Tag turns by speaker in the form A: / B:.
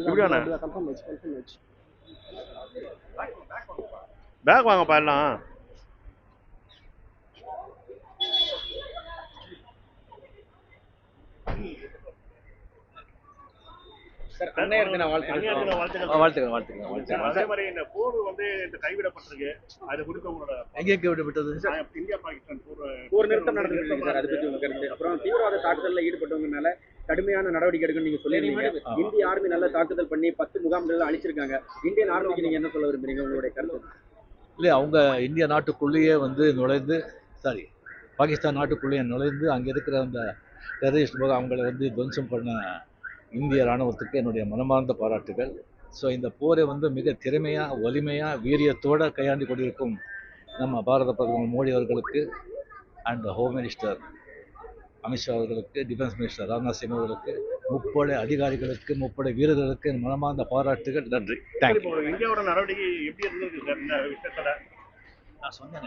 A: இப்படியாண்ணே?
B: Confirm ஆச்சு confirm ஆச்சு
A: பேக் பாகிஸ்தான் போர்
C: ஒரு நிறுத்தம் நடந்திருக்கு சார். அதை பத்தி உங்க கருத்து அப்புறம் தீவிரவாத தாக்குதல்ல ஈடுபட்டவங்க மேல கடுமையான நடவடிக்கை எடுக்கணும்னு நீங்க சொல்லிருந்தீங்க. இந்திய ஆர்மி நல்ல தாக்குதல் பண்ணி பத்து முகாம்கள் அழிச்சிருக்காங்க. இந்தியன் ஆர்மிக்கு நீங்க என்ன சொல்ல விரும்புறீங்க? உங்களுடைய கருத்து
D: இல்லை அவங்க இந்திய நாட்டுக்குள்ளேயே வந்து நுழைந்து சாரி பாகிஸ்தான் நாட்டுக்குள்ளேயே நுழைந்து அங்கே இருக்கிற அந்த டெரரிஸ்ட் போக அவங்கள வந்து துவம்சம் பண்ண இந்திய இராணுவத்துக்கு என்னுடைய மனமார்ந்த பாராட்டுகள். ஸோ இந்த போரை வந்து மிக திறமையாக வலிமையாக வீரியத்தோடு கையாண்டு கொண்டிருக்கும் நம்ம பாரத பிரதமர் மோடி அவர்களுக்கு அண்ட் ஹோம் மினிஸ்டர் அமித்ஷா அவர்களுக்கு டிஃபென்ஸ் மினிஸ்டர் ராஜ்நாத் சிங் அவர்களுக்கு முப்படை அதிகாரிகளுக்கு முப்படை வீரர்களுக்கு மனமார்ந்த பாராட்டுகள். நன்றி. தேங்க்யூ
A: இந்தியாவோட நடவடிக்கை எப்படி இருந்திருக்கு
D: நான் சொன்னேன்